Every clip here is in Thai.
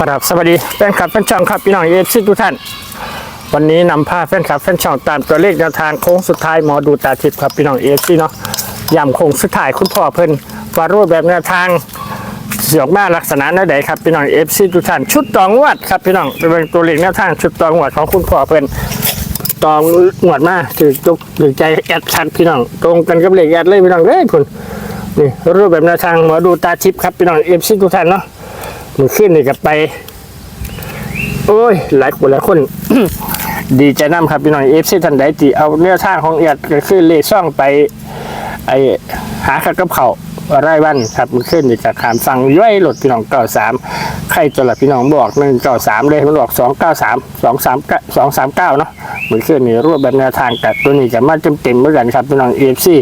ครับสวัสดีแฟนคลับแฟนช่องครับพี่น้องเอฟซีทุกท่าน วันนี้นำพาแฟนคลับแฟนช่องตามตัวเลขแนวทางโค้งสุดท้ายหมอดูตาทิพย์ครับพี่น้องเอฟซีเนาะย้ำโค้งสุดท้ายคุณพ่อเพิ่นวารูปแบบแนวทางเสียงมาลักษณะแนวใดครับพี่น้องเอฟซีทุกท่านชุดตองวดครับพี่น้องเป็นตัวเลขแนวทางชุดตองวดของคุณพ่อเพิ่นตองวดมาถือจุกถือใจแอดชัดพี่น้องตรงกันกับเลขแอดเลยพี่น้องเอ้ยคุณนี่รูปแบบแนวทางหมอดูตาทิพย์ครับพี่น้องเอฟซีทุกท่านเนาะ มือขึ้นเลยกับไป โอ้ย หลายคนหลายคน ดีใจน้ำครับพี่น้องเอฟซีทันใดจีเอาเนื้อทางของเอียดก็ขึ้นเลขซ่องไป ไอหาขัดกับเขาไร่วันครับมันขึ้นเลยกับขามสั่งย่อยหลดพี่น้องเก้าสาม ใครตัวละพี่น้องบอกหนึ่งเก้าสามเลยมันบอกสองเก้าสามสองสามสองสามเก้าเนาะเหมือนขึ้นนี่รวบแบบแนวทางแต่ตัวนี้จะมาเต็มเต็มเหมือนกันครับพี่น้องเอฟซี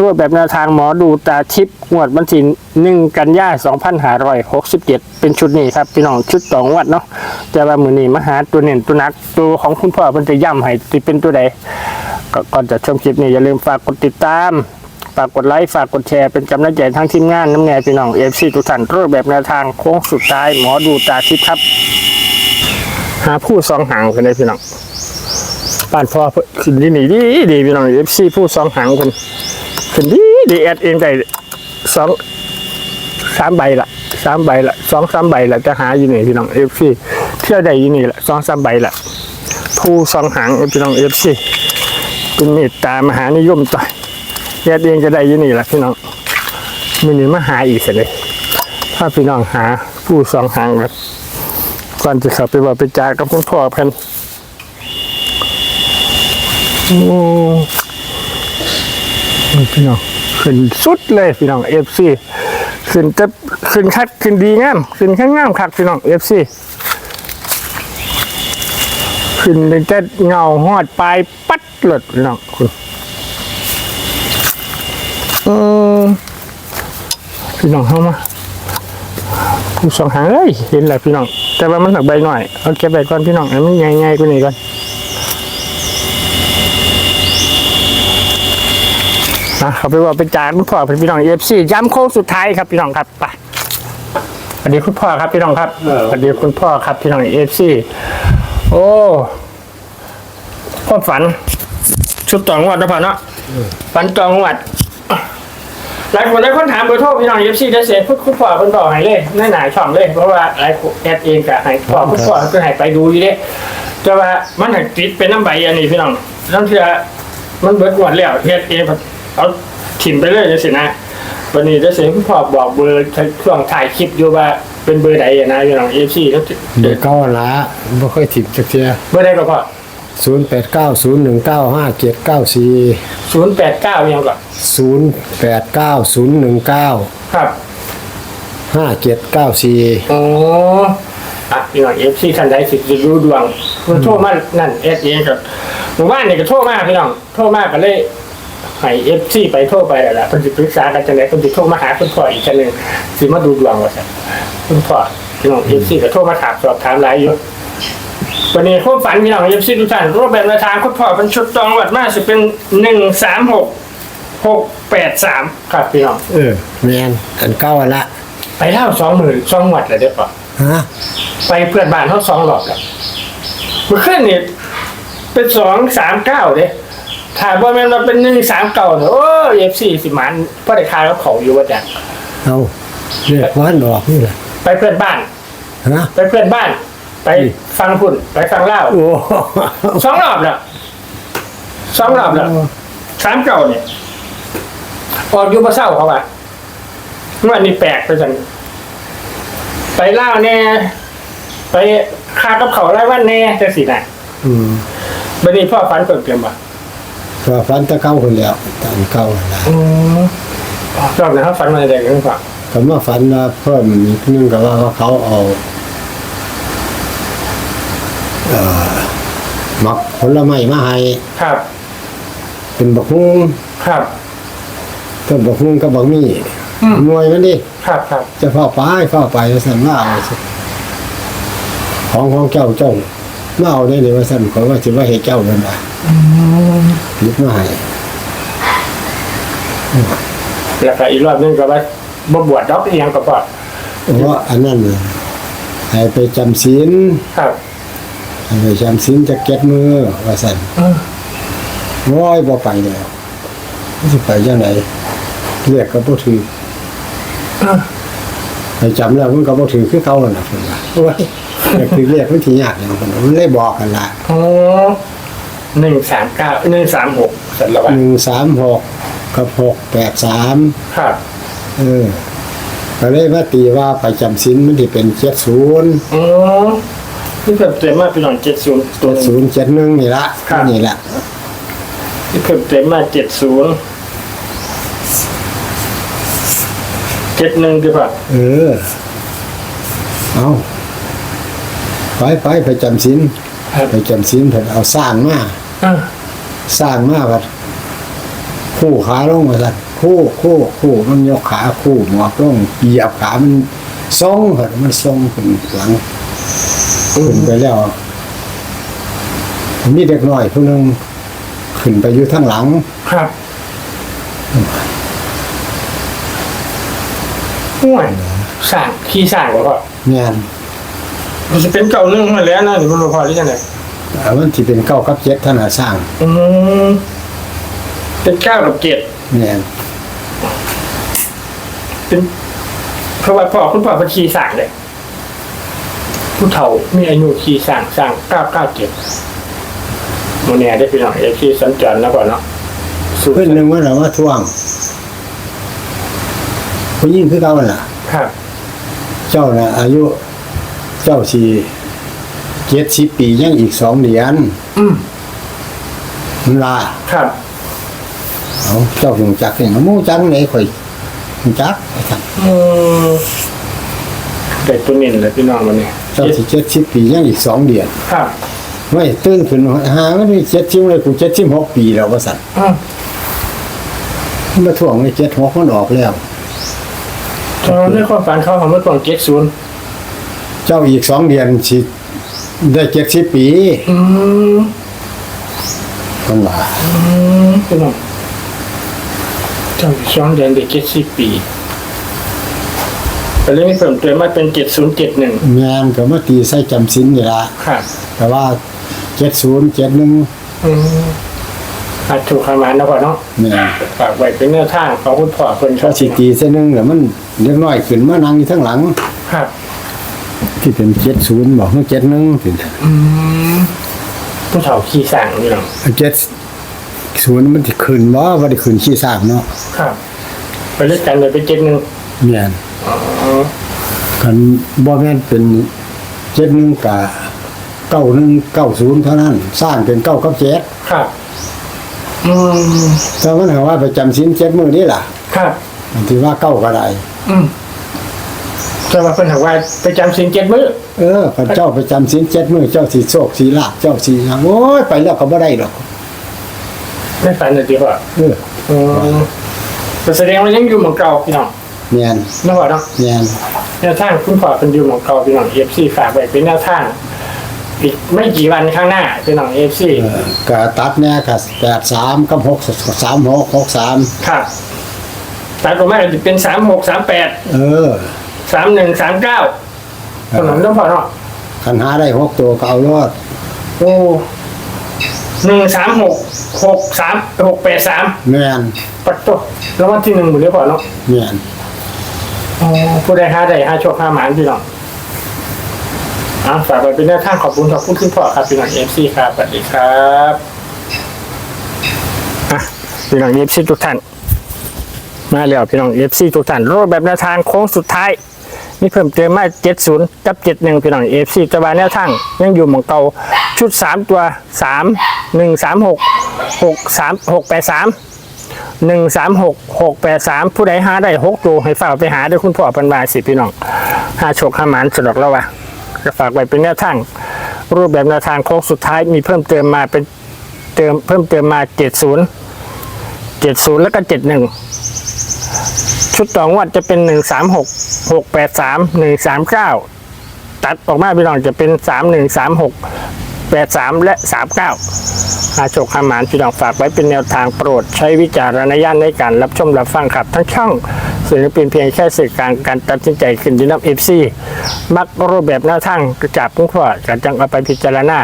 รวบแบบแนวทางหมอดูตาทิพย์งวดวันที่หนึ่งกันยาสองพันห้าร้อยหกสิบเจ็ดเป็นชุดนี้ครับพี่น้องชุดสองวัดเนาะแต่ว่ามือนี้มาหาตัวเน่นตัวนักตัวของคุณพ่อมันจะย่ำให้ที่เป็นตัวใดก่อนจะชมคลิปนี้อย่าลืมฝากกดติดตาม ฝากกดไลค์ฝากกดแชร์เป็นกำลังใจทั้งทีมงานน้ำแน่พี่น้องเอฟซีทุกท่านรูปแบบแนวทางโค้งสุดท้ายหมอดูตาทิพย์ครับ หาผู้สองหางกันเลยพี่น้องป่านพอขึ้นดีหนีดีดีพี่น้องเอฟซีผู้สองหางคนขึ้นดีดีแอดเองได้สองสามใบละสามใบละสองสามใบละจะหาอยู่นี่พี่น้องเอฟซีเที่ยวใดอยู่นี่ละสองสามใบละผู้สองหางพี่น้องเอฟซีเป็นเมตตามหานิยมต่อย แยกเองจะได้ยี่นี่แหละพี่น้องมินิมาหาอีกเสร็จเลย ถ้าพี่น้องหาผู้สองหางครับก่อนจะเข้าไปบอกไปจากับคุณพ่อเพิ่นอืมนี่พี่น้องขึ้นสุดเลยพี่น้องเอฟซีขึ้นจะขึ้นคัดขึ้นดีงามขึ้นข้างงามคัดพี่น้องเอฟซีขึ้นเป็นจะเงาหอดปลายปัดหลดพี่น้องคุณ อืม พี่น้องเข้ามาผู้สองหางเอ้ยเห็นแหละพี่น้อง แต่ว่ามันหนักใบหน่อยเอาเก็บใบก่อนพี่น้องให้มันใหญ่ๆกว่านี้ก่อนนะเขาไปว่าไปจานคุณพ่อเป็นพี่น้องเอฟซีย้ำโค้งสุดท้ายครับพี่น้องครับไปสวัสดีคุณพ่อครับพี่น้องครับสวัสดีคุณพ่อครับพี่น้องเอฟซีโอ้ความฝันชุดต่องวดนะพ่อเนาะฝันต่องวด หลายคนหลายคนถามเบอร์โทรพี่น้องเอฟซีได้เสียพูดคุณพ่อคุณบอกให้เลยในหนาช่องเลยเพราะว่าหลายคนแอดเองกับให้พ่อคุณพ่อคือให้ไปดูอยู่เด้แต่ว่ามันหักติดเป็นน้ำใบอันนี้พี่น้องน้ำเชื่อมันเบิดหมดแล้วเฮ็ดเองเอาถิ่มไปเลยจะสินะวันนี้ได้เสียคุณพ่อบอกเบอร์ช่วงถ่ายคลิปอยู่ว่าเป็นเบอร์ใดอะนะพี่น้องเอฟซีแล้วเด็กเก้าละบ่ค่อยถิ่มจักเทียเบอร์ใดก็พอ ศูนย์แปดเก้าศูนย์หนึ่งเก้าห้าเจ็ดเก้าสี่ศูนย์แปดเก้ายังก่อนศูนย์แปดเก้าศูนย์หนึ่งเก้าครับห้าเจ็ดเก้าสี่อ๋ออะพี่น้องเอฟซีท่านใดสิจะรู้ดวงมันโทรมานั่นเอสเองกับหมู่บ้านนี่ก็โทรมาพี่น้องโทรมาก็เลยให้เอฟซีไปโทรไปแล้วล่ะเพิ่นสิปรึกษากันจังไดเพิ่นสิโทรมาหาคุณพ่ออีกจังหนึงสิมาดูดวงว่าซั่นคุณพ่อพี่น้องเอฟซีก็โทรมาถามสอบถามหลายอยู่ วันนี้ความฝันพี่น้องเอฟซีทุกท่านรูปแบบแนวทางคุณพ่อเป็นชุดตองวัดมาสิเป็นหนึ่งสามหกหกแปดสามครับพี่น้องเออแมนอันเก้าละไปเล่าสองหมื่นสองวัดเลยเด้อป่ะฮะไปเพื่อนบ้านเขาสองหลอดแล้วเมื่อคืนนี่เป็นสองสามเก้าเด้ถามว่าแม่นเราเป็นหนึ่งสามเก้าเนี่ยโอ้เอฟซีสิมันเพราะได้คายเขาเขาอยู่ว่าจังเอาเรียกวันออกนี่แหละไปเพื่อนบ้านฮะไปเพื่อนบ้าน ไปฟังพุ่นไปฟังเล่าโอ้สองรอบแล้วสองรอบแล้วสามเก้าเนี่ยออกอยู่มาเศร้าเขาว่าเมื่อนี่แปลกไปจังไปเล่าแน่ไปคากับเขาไล่วันแน่จะสินะอืมบันนี้พ่อฝันเปิดเกมบ่ก็ฟันแตะเก้าคนแล้วตอนเก้าละอืมรอบนี้เขาฝันมาอะไรกันก่อนก็มาฟันว่าเพิ่มอีกนึงก็ว่าเขาเอา เอ่อหมักผลไม้มาให้ครับ เป็นบักฮุ้งครับ ต้นบักฮุ้งกับบักมี่อืมมวยมันดิ ครับครับ จะเฝ้าไปเฝ้าไปว่าสั่นว่าเอาสิของของเจ้าเจ้ามาเอาได้เลยว่าสั่นขอว่าสิว่าให้เจ้ามันว่าหยิบมาให้แล้วก็อีกรอบนึงก็ว่าบ่บวชดอกอีหยังก็พอเพราะอันนั้นน่ะให้ไปจำศีลครับ ให้ไปจำศีลจะเก็ดมือว่าสั่นอืมร้อยบ่ไปแล้วสิไปจังไหนเรียกก็บ่ถืออืมไปจำแล้วมันก็บ่ถือคือเขาแล้วนะเพิ่นว่าโอ้ยแต่คือเรียกมันสิยากอย่างเพิ่นว่ามันเลยบอกกันล่ะโอ้หนึ่งสามเก้าหนึ่งสามหกเสร็จแล้ววะ136กับ683ครับเออก็เลยมาตีว่าไปจำศีลมันสิเป็น70อ๋อ ที่เพิ่มเติมมาเป็นหน่อยเจ็ดศูนย์ตัวหนึ่ง7071นี่ละครับ นี่แหละที่เพิ่มเติมมาเจ็ดศูนย์เจ็ดหนึ่งดีกว่าเออเอาไปไปไปจำศีลครับไปจำศีลเถอะเอาสร้างมาอ่าสร้างมาบัดคู่ขาลงมาสัตว์คู่คู่คู่มันยกขาคู่หมอบลงเหยียบขามันทรงเหรอมันทรงขึ้นหลัง ขึ้นไปแล้ว มีเด็กน้อยผู้หนึงขึ้นไปอยู่ทั้งหลัง ครับห่วยสั่งขี้สั่งหรอเปล่าแม่นมันจะเป็นเก่าเรื่องมาแล้วนะหรือมันบ่พอหรือยังไงอ่ามันที่เป็นเก้ากับเจ็ดท่านน่ะสร้างอืมเป็นเก้ากับเจ็ดแม่นเป็นเพราะว่าพ่อคุณพ่อเป็นขี้สั่งเลย ผู้เฒ่ามีอายุขี้สั่งสั่งเก้าเก้าเจ็ดโมเนียได้พี่น้องเอฟซีสัญจรนะก่อนเนาะสู้เพื่อนหนึ่งว่าเราว่าท่วงผู้ยิ่งคือเก่าหั่นล่ะ ครับ เจ้าน่ะอายุ เจ้าสี่เจ็ดสิบปียังอีกสองเหรียญอืมมันลาครับเอาเจ้าหงจักเนี่ยมูจังไหนข่อยหงจักไอ้ท่านอืม เด็กตัวนินเลยพี่น้องวันนี้เจ้าสี่เจ็ดสิบปียังอีกสองเหรียญครับไม่ตื่นขึ้นหาไม่ได้เจ็ดสิบเลยกูเจ็ดสิบหกปีแล้วว่าสัตว์อืมมันมาถ่วงในเจ็ดหกมันออกแล้ว ตอนในความฝันเขาเขาเมื่อก่อนเจ็ดศูนย์เจ้าอีกสองเหรียญสิได้เจ็ดสิบปีอืมคนว่าอืมพี่น้องเจ้าช่องเดือนเด็กเจ็ดสิบปี แต่เรื่องนี้เพิ่มเติมมาเป็นเจ็ดศูนย์เจ็ดหนึ่งแมนก็มาตีใส่จำสินนี่ละครับแต่ว่าเจ็ดศูนย์เจ็ดหนึ่งอืมอาจถูกขมานนะพ่อเนาะแมนฝากไว้เป็นแนวทางของคุณพ่อคนชถ้าอบสิตีเส้นหนึ่งเดี๋ยวมันเล็กน้อยขึ้นมานั่งอยู่ทั้งหลัง ครับที่เป็นเจ็ดศูนย์บอกว่าเจ็ดหนึ่งถึงอืมผู้เฒ่าขี้สั่งนี่เนาะเจ็ดศูนย์มันจะขึ้นว่าว่าได้ขึ้นขี้ซากเนาะครับไปเลือกกันเลยเป็นเจ็ดหนึ่งแม่นอ๋อ กันบ่แม่นเป็นเจ็ดหนึ่งกะเก้าหนึ่งเก้าศูนย์เท่านั้น สร้างเป็นเก้ากับเจ็ดครับอืมแต่มันหาว่าไปจำสินเจ็ดมือนี่ล่ะครับอันที่ว่าเก้าก็ได้อืมแต่ว่าเพิ่นถามว่าไปจำสินเจ็ดมื้อเออพระเจ้าไปจำสินเจ็ดมือเจ้าสีโชคสีลาภเจ้าสีหยังโอ้ยไปแล้วก็บ่ได้ดอกไม่ฝันเลยดีกว่าเอออืมแต่แสดงว่ายังอยู่เหมือนเก่าพี่น้อง แม่นนะพ่อเนาะแม่นแนวทางคุณพ่อเป็นอยู่เหมือนเก่าพี่น้องเอฟซีฝากไว้เป็นแนวทางอีกไม่กี่วันข้างหน้าพี่น้องเอฟซีเออกะตัดแน่กะแปดสามกับหกสามหกหกสามครับตัดออกมาจะเป็นสามหกสามแปดเออสามหนึ่งสามเก้าขนมต้องพอเนาะคันหาได้หกตัวก็เอารอดโอ้หนึ่งสามหกหกสามหกแปดสามแม่นปัดตัวแล้ววันที่หนึ่งหมดเลยพอเนาะแม่นอ๋อ ผู้ใดหาได้หาโชคหาหมานพี่น้องอะฝากไว้เป็นแนวทางขอบคุณขอบคุณคุณพ่อครับพี่น้องเอฟซีครับสวัสดีครับอะพี่น้องเอฟซีทุกท่านมาแล้วพี่น้องเอฟซีทุกท่านรูปแบบแนวทางโค้งสุดท้ายมีเพิ่มเติมมา70กับ71พี่น้องเอฟซีตะวันแนวทางยังอยู่หมองเก่าชุด3ตัวสามหนึ่งสามหกหกสามหกแปดสาม 3 1 3 6 6 3 6 8 3 1 3 6 6 8 3ผู้ใดหาได้6ตัวให้ฝากไปหาด้วยคุณพ่อปันบาสิพี่น้องหาโชคหาหมานสะดอกแล้ววะจะฝากไว้เป็นแนวทางรูปแบบแนวทางโค้งสุดท้ายมีเพิ่มเติมมาเป็นเติมเพิ่มเติมมา70 70แล้วก็71ชุดต่องวดจะเป็นหนึ่งสามหกหกแปดสามหนึ่งสามเก้าตัดออกมาพี่น้องจะเป็นสามหนึ่งสามหก แปดสามและสามเก้าอาโชคหาหมานพี่น้องฝากไว้เป็นแนวทางโปรด ใช้วิจารณญาณในการรับชมรับฟังครับทั้งช่องส่วนนี้เป็นเพียงแค่สื่อกลางการตัดสินใจขึ้นดีนับเอฟซีมักรูปแบบแนวทางจากพุ่งพ่อการจังเอาไปพิจารณา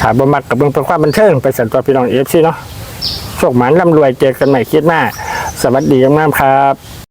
ถามบมักกับเบิ่งเป็นความบันเทิงไปสันตัวพี่น้องเอฟซีเนาะโชคหมานร่ำรวยเจอกันใหม่คิดหน้าสวัสดีงามครับ